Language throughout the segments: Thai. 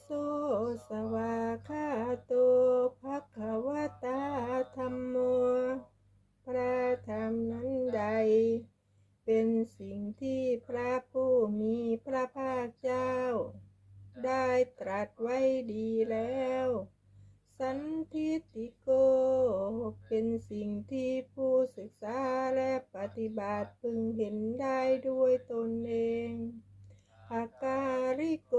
โสสวาคาโตภะคะวตาธรรมโม พระธรรมนั้นใด เป็นสิ่งที่พระผู้มีพระภาคเจ้า ได้ตรัสไว้ดีแล้ว สันทิติโก เป็นสิ่งที่ผู้ศึกษาและปฏิบัติพึงเห็นได้ด้วยตนเองอาการิโก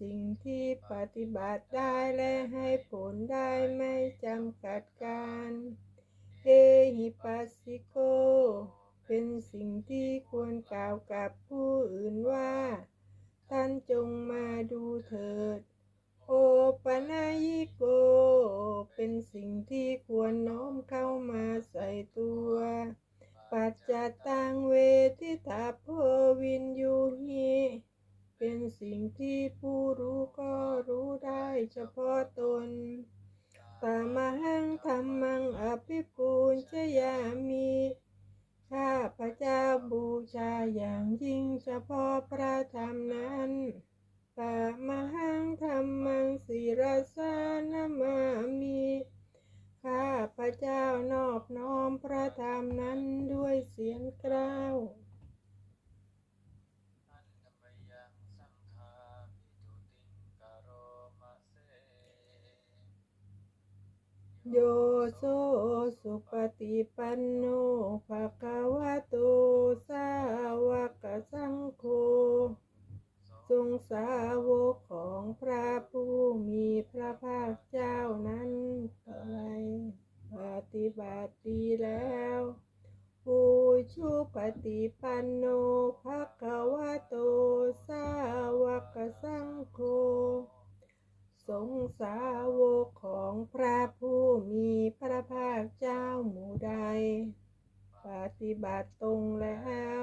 สิ่งที่ปฏิบัติได้และให้ผลได้ไม่จำกัดการเอหิปัสสิโก เป็นสิ่งที่ควรกล่าวกับผู้อื่นว่า ท่านจงมาดูเถิด โอปนายิโก เป็นสิ่งที่ควรน้อมเข้ามาใส่ตัว ปัจจตังเวทิตาโพวินยูหิ ที่ผู้รู้ก็รู้ได้เฉพาะตนตามาหังธรรมังอภิปูญชยามีข้าพระเจ้าบูชาอย่างยิ่งเฉพาะพระธรรมนั้นตามหังธรรมังศิรสานามามี ข้าพระเจ้านอบน้อมพระธรรมนั้นด้วยเสียงกล้าว โยโซสุปฏิปันโนภะคะวะโตสาวกสังโฆทรงสาวกของพระผู้มีพระภาคเจ้านั้นไปปฏิบัติดีแล้วผู้ชุปฏิปันโนภะคะวะโตสาวกสังโฆ สงสาวกของพระผู้มีพระภาคเจ้าหมู่ใด ปฏิบัติตรงแล้ว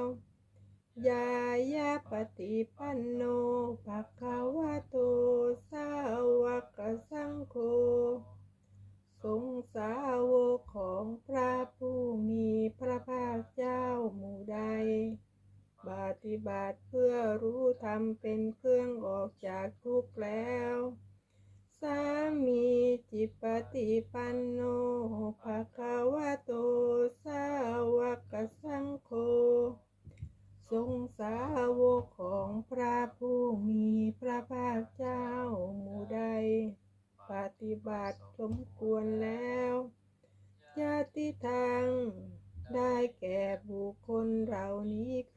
ยายาปฏิปันโนภะคะวะโตสาวกสังโฆสงสาวกของพระผู้มีพระภาคเจ้าหมู่ใดปฏิบัติเพื่อรู้ธรรมเป็นเครื่องออกจากทุกข์แล้ว สามีจิปฏิปันโนภะคะวะโต สาวกสังโฆทรงสาวกของพระผู้มีพระภาคเจ้ามู่ใด ปฏิบัติสมควรแล้วญาติทางได้แก่บุคคลเหล่านี้คื